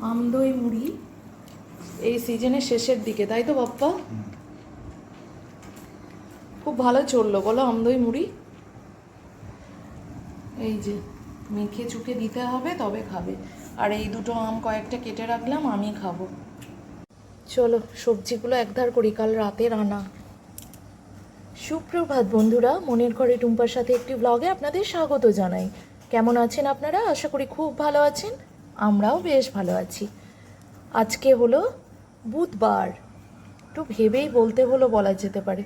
আমদই মুড়ি এই সিজনের শেষের দিকে, তাই তো বাপ্পা? খুব ভালো চলল, বলো আমদই মুড়ি। এই যে, মেখে চুকে দিতে হবে, তবে খাবে। আর এই দুটো আম কয়েকটা কেটে রাখলাম, আমি খাব। চলো, সবজিগুলো একধার করি, কাল রাতে রান্না। সুপ্রভাত বন্ধুরা, মনের ঘরে টুম্পার সাথে একটি ব্লগে আপনাদের স্বাগত জানাই। কেমন আছেন আপনারা? আশা করি খুব ভালো আছেন। আমরাও বেশ ভালো আছি। আজকে হলো বুধবার। একটু ভেবেই বলতে হলো বলা যেতে পারে,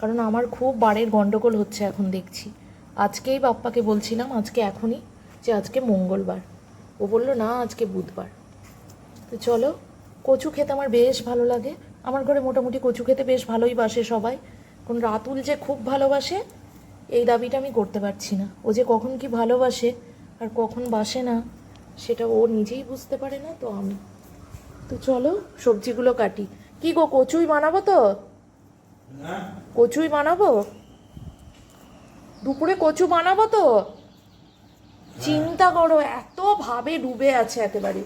কারণ আমার খুব বারের গন্ডগোল হচ্ছে এখন দেখছি। আজকেই বাপ্পাকে বলছিলাম, আজকে এখনই যে আজকে মঙ্গলবার। ও বলল, না, আজকে বুধবার। তো চলো, কচু খেতে আমার বেশ ভালো লাগে। আমার ঘরে মোটামুটি কচু খেতে বেশ ভালোই বাসে সবাই। কোন রাতুল যে খুব ভালোবাসে, এই দাবিটা আমি করতে পারছি না। ও যে কখন কি ভালোবাসে আর কখন বাসে না সেটা ও নিজেই বুঝতে পারে না তো আমি। তো চলো সবজিগুলো কাটি। কি গো কচুই বানাবো তো? কচুই বানাবো? দুপুরে কচু বানাবো তো? চিন্তা করো এত ভাবে ডুবে আছে একেবারে।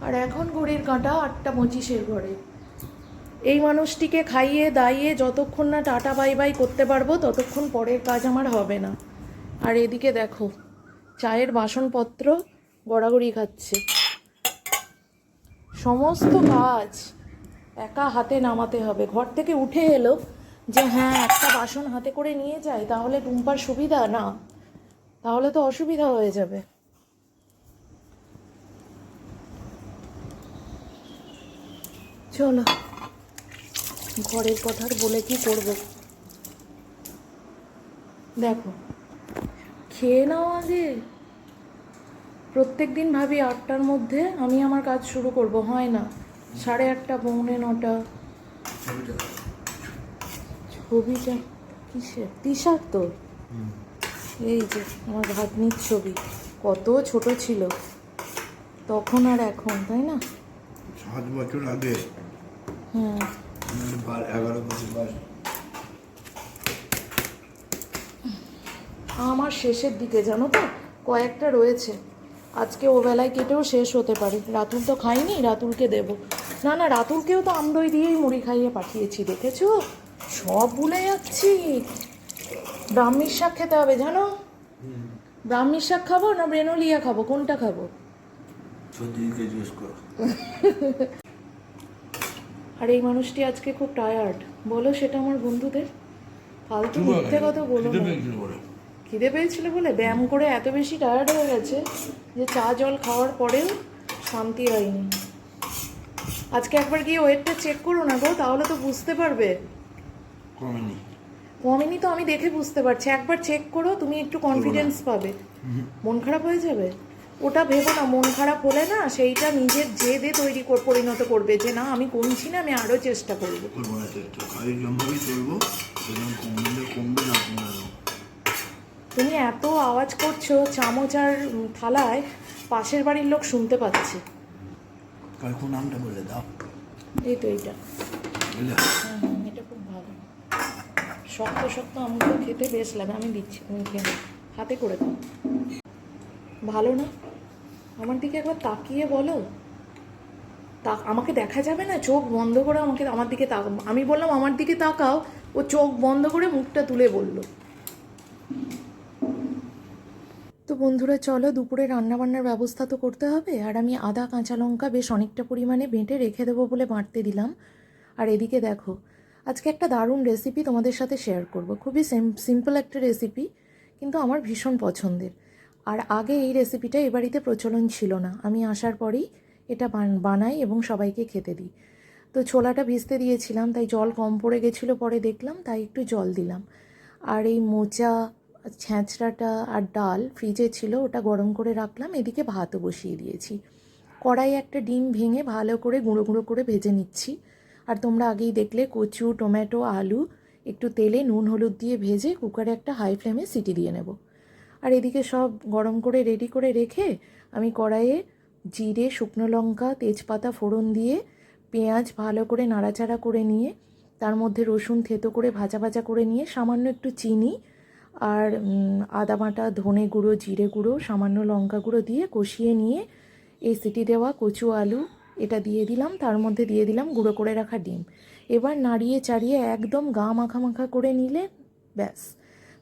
আর এখন ঘড়ির কাঁটা আটটা পঁচিশের ঘরে। এই মানুষটিকে খাইয়ে দাইয়ে যতক্ষণ না টাটা বাই বাই করতে পারব ততক্ষণ পরের কাজ আমার হবে না। আর এদিকে দেখো, চায়ের বাসনপত্র গড়াগড়ি খাচ্ছে। সমস্ত কাজ একা হাতে নামাতে হবে। ঘর থেকে উঠে এলো যে হ্যাঁ একটা বাসন হাতে করে নিয়ে যায় তাহলে টুম্পার সুবিধা? না, তাহলে তো অসুবিধা হয়ে যাবে। চলো, ঘরের কথা বলে কি করব? দেখো খেয়ে নাও আগে। প্রত্যেক দিন ভাবি আটটার মধ্যে আমি আমার কাজ শুরু করব হয় না। সাড়ে আটটা পৌনে নটা। টি শার্ট তো? এই যে আমার ভাগ্নির ছবি। কত ছোট ছিল। তখন আর এখন তাই না? সাত বছর আগে। হ্যাঁ এগারো বছর বয়স আমার শেষের দিকে জানো তো? কয়েকটা রয়েছে। আজকে ও বেলায় কেটেও শেষ হতে পারে। রাতুল তো খাইনি রাতুলকে দেব। না না রাতুলকেও তো আমদই দিয়েই মুড়ি খাইয়ে পাঠিয়েছি দেখেছ? সব ভুলে যাচ্ছি। ব্রাহ্মীর শাক খেতে হবে জানো? ব্রাহ্মীর শাক খাব না ব্রেনোলিয়া খাব? কোনটা খাব? আর এই মানুষটি আজকে খুব টায়ার্ড বলো সেটা আমার বন্ধুদের? ফালতু মিথ্যে কথা বলো না। খিদে পেয়েছিল বলে ব্যায়াম করে এত বেশি টায়ার্ড হয়ে গেছে যে চা জল খাওয়ার পরেও শান্তি হয়নি। আজকে একবার গিয়ে ওয়েটটা চেক করো না গো তাহলে তো বুঝতে পারবে। কমেনি। কমেনি তো আমি দেখে বুঝতে পারছি। একবার চেক করো তুমি একটু কনফিডেন্স পাবে। মন খারাপ হয়ে যাবে? ওটা ভেবো না মন খারাপ হলে না সেইটা নিজের জেদে তৈরি কর- পরিণত করবে যে না আমি কমছি না আমি আরও চেষ্টা করব করব না চেষ্টা খালি জমভাবেই চলবো সেরকম কমলে কমবে না কমবে না তুমি এত আওয়াজ করছ চামচ আর থালায় পাশের বাড়ির লোক শুনতে পাচ্ছে। কার নামটা বলে দাও। এই তো এইটা। হ্যাঁ হ্যাঁ এটা খুব ভালো। শক্ত শক্ত আমগুলো খেতে বেশ লাগে আমি দিচ্ছি তুমি খেয়ে হাতে করে দাও। ভালো না? আমার দিকে একবার তাকিয়ে বলো। তা আমাকে দেখা যাবে না? চোখ বন্ধ করে আমাকে আমার দিকে তাক আমি বললাম আমার দিকে তাকাও। ও চোখ বন্ধ করে মুখটা তুলে বলল তো বন্ধুরা, চলো দুপুরে রান্নাবান্নার ব্যবস্থা তো করতে হবে। আর আমি আদা, কাঁচা লঙ্কা বেশ অনেকটা পরিমাণে বেঁটে রেখে দেবো বলে বাঁটতে দিলাম। আর এদিকে দেখো, আজকে একটা দারুণ রেসিপি তোমাদের সাথে শেয়ার করব। খুবই সিম্পল একটা রেসিপি কিন্তু আমার ভীষণ পছন্দের। আর আগে এই রেসিপিটা এ বাড়িতে প্রচলন ছিল না। আমি আসার পরেই এটা বান- বানাই এবং সবাইকে খেতে দিই। তো ছোলাটা ভিজতে দিয়েছিলাম, তাই জল কম পড়ে গেছিল পরে দেখলাম, তাই একটু জল দিলাম। আর এই মোচা ছ্যাঁচড়াটা আর ডাল ফ্রিজে ছিল, ওটা গরম করে রাখলাম, এদিকে ভাতও বসিয়ে দিয়েছি। কড়াই একটা ডিম ভেঙে ভালো করে গুঁড়ো গুঁড়ো করে ভেজে নিচ্ছি। আর তোমরা আগেই দেখলে, কচু, টমেটো, আলু, একটু তেলে নুন, হলুদ দিয়ে ভেজে কুকারে একটা হাই ফ্লেমে সিটি দিয়ে নেব। আর এদিকে সব গরম করে রেডি করে রেখে আমি কড়াইয়ে জিরে, শুকনো লঙ্কা, তেজপাতা, ফোড়ন দিয়ে পেঁয়াজ ভালো করে নাড়াচাড়া করে নিয়ে, তার মধ্যে রসুন থেতো করে ভাজা ভাজা করে নিয়ে সামান্য একটু চিনি আর আদা বাটা, ধনে গুঁড়ো, জিরে গুঁড়ো, সামান্য লঙ্কা গুঁড়ো দিয়ে কষিয়ে নিয়ে এই সিটি দেওয়া কচু আলু, এটা দিয়ে দিলাম, তার মধ্যে দিয়ে দিলাম গুঁড়ো করে রাখা ডিম। এবার নাড়িয়ে চাড়িয়ে একদম গা মাখা মাখা করে নিলে ব্যাস।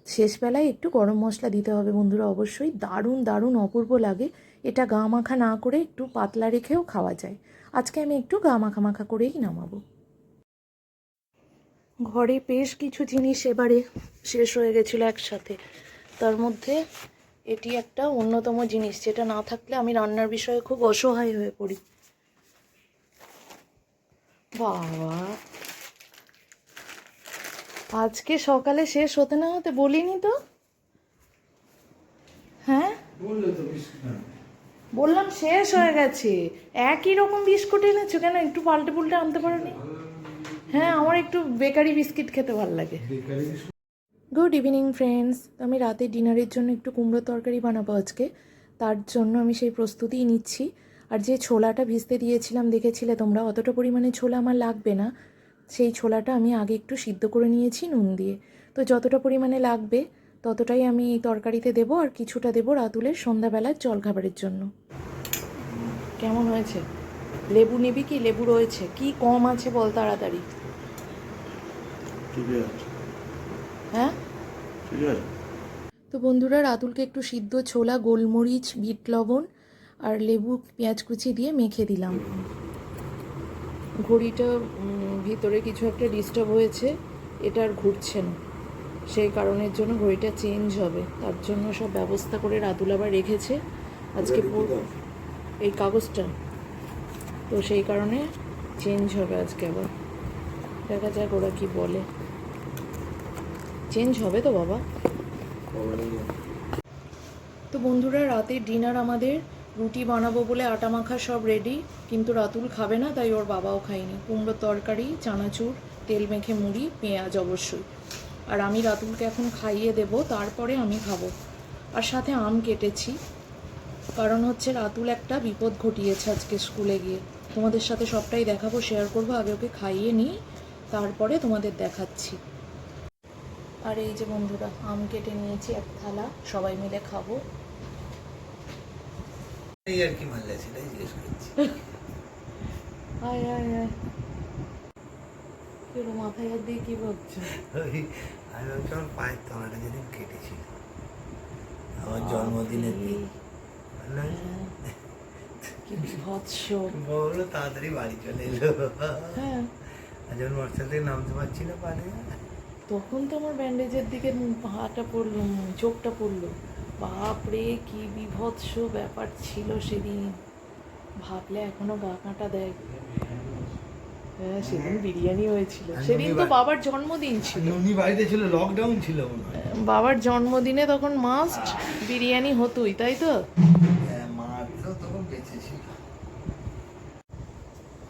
শেষবেলায় একটু গরম মশলা দিতে হবে বন্ধুরা, অবশ্যই দারুণ দারুণ অপূর্ব লাগে। এটা গা মাখা না করে একটু পাতলা রেখেও খাওয়া যায়। আজকে আমি একটু গা মাখা মাখা করেই নামাবো। ঘরে বেশ কিছু জিনিস এবারে শেষ হয়ে গেছিল একসাথে। তার মধ্যে এটি একটা অন্যতম জিনিস যেটা না থাকলে আমি রান্নার বিষয়ে খুব অসহায় হয়ে পড়ি। বাবা! আজকে সকালে শেষ হতে না হতে বলিনি তো? হ্যাঁ? বললাম শেষ হয়ে গেছে। একই রকম বিস্কুট এনেছো কেন? একটু পাল্টে পুল্টে আনতে পারোনি? হ্যাঁ আমার একটু বেকারি বিস্কিট খেতে ভালো লাগে। গুড ইভিনিং ফ্রেন্ডস আমি রাতে ডিনারের জন্য একটু কুমড়োর তরকারি বানাবো আজকে। তার জন্য আমি সেই প্রস্তুতিই নিচ্ছি। আর যে ছোলাটা ভিজতে দিয়েছিলাম দেখেছিলে তোমরা অতটা পরিমাণে ছোলা আমার লাগবে না। সেই ছোলাটা আমি আগে একটু সিদ্ধ করে নিয়েছি নুন দিয়ে। তো যতটা পরিমাণে লাগবে ততটাই আমি এই তরকারিতে দেবো আর কিছুটা দেবো রাতুলের সন্ধ্যাবেলার জলখাবারের জন্য। কেমন হয়েছে? লেবু নিবি কি? লেবু রয়েছে। কি কম আছে বল তাড়াতাড়ি। হ্যাঁ? তো বন্ধুরা রাতুলকে একটু সিদ্ধ ছোলা গোলমরিচ বিট লবণ আর লেবু পেঁয়াজ কুচি দিয়ে মেখে দিলাম। ঘড়িটা ভিতরে কিছু একটা ডিস্টার্ব হয়েছে এটা আর ঘুরছে না। সেই কারণের জন্য ঘড়িটা চেঞ্জ হবে। তার জন্য সব ব্যবস্থা করে রাতুল আবার রেখেছে। আজকে এই কাগজটা। তো সেই কারণে চেঞ্জ হবে আজকে আবার। দেখা যাক ওরা কি বলে। চেঞ্জ হবে তো বাবা? তো বন্ধুরা রাতের ডিনার আমাদের। রুটি বানাবো বলে আটা মাখা সব রেডি কিন্তু রাতুল খাবে না, তাই ওর বাবাও খায়নি। কুমড়োর তরকারি, চানাচুর, তেল মেখে মুড়ি, পেঁয়াজ অবশ্যই। আর আমি রাতুলকে এখন খাইয়ে দেব, তারপরে আমি খাব। আর সাথে আম কেটেছি। কারণ হচ্ছে রাতুল একটা বিপদ ঘটিয়েছে আজকে স্কুলে গিয়ে। তোমাদের সাথে সবটাই দেখাবো শেয়ার করব, আগে ওকে খাইয়ে নিই, তারপরে তোমাদের দেখাচ্ছি। আর এই যে বন্ধুরা আম কেটে নিয়েছি এক থালা সবাই মিলে খাব। এই আর কি সেটাই জিজ্ঞেস করছি। আয় আয় আয়। কেন মাথায় হাত দিয়ে কি ভাবছ? আমি ভাবছি আমার পায়ের তলাটা যেদিন কেটেছিল। আমার জন্মদিনের দিন। কি বিভৎস বলল তাড়াতাড়ি বাড়ি চলে এলো। হ্যাঁ। যখন মোটরসাইকেল থেকে নামতে পারছি না পারে তখন তো আমার ব্যান্ডেজের দিকে হাটা পড়ল চোখটা পড়ল। বাপরে কি বিভৎস ব্যাপার ছিল সেদিন। ভাবলে এখনও গা কাঁটা দেয়। হ্যাঁ সেদিন বিরিয়ানি হয়েছিল। সেদিন তো বাবার জন্মদিন ছিল। উনি বাড়িতে ছিল লকডাউন ছিল বাবার জন্মদিনে তখন মাস্ট বিরিয়ানি হতোই তাই তো? হ্যাঁ,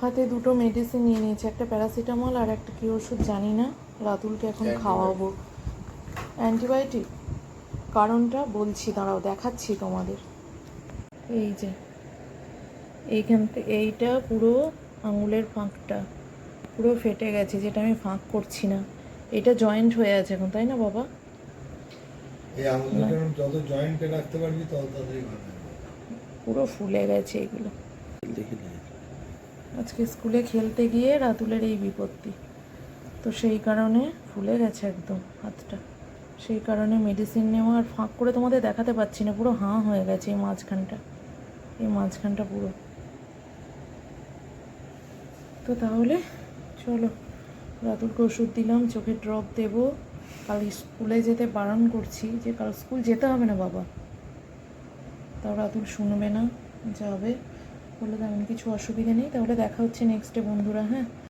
হাতে দুটো মেডিসিন নিয়ে নিয়েছে একটা প্যারাসিটামল আর একটা কি ওষুধ জানি না। রাতুলকে এখন খাওয়াবো। অ্যান্টিবায়োটিক কারণটা বলছি দাঁড়াও দেখাচ্ছি তোমাদের। এই যে এইখান থেকে এইটা পুরো আঙুলের ফাঁকটা পুরো ফেটে গেছে যেটা আমি ফাঁক করছি না। এটা জয়েন্ট হয়ে আছে এখন তাই না বাবা? এই যত জয়েন্টে রাখতে পারবি তত তাড়াতাড়ি পুরো ফুলে গেছে এগুলো। আজকে স্কুলে খেলতে গিয়ে রাতুলের এই বিপত্তি। তো সেই কারণে ফুলে গেছে একদম হাতটা। সেই কারণে মেডিসিন নেওয়া আর ফাঁক করে তোমাদের দেখাতে পাচ্ছি না, পুরো হাঁ হয়ে গেছে এই মাঝখানটা। এই মাঝখানটা পুরো। তো তাহলে চলো, রাতুলকে ওষুধ দিলাম, চোখে ড্রপ দেবো। কাল স্কুলে যেতে বারণ করছি যে কাল স্কুল যেতে হবে না বাবা। তাও রাতুল শুনবে না, যাবে। বলে তেমন কিছু অসুবিধা নেই, তাহলে দেখা হচ্ছে নেক্সট ডে বন্ধুরা হ্যাঁ?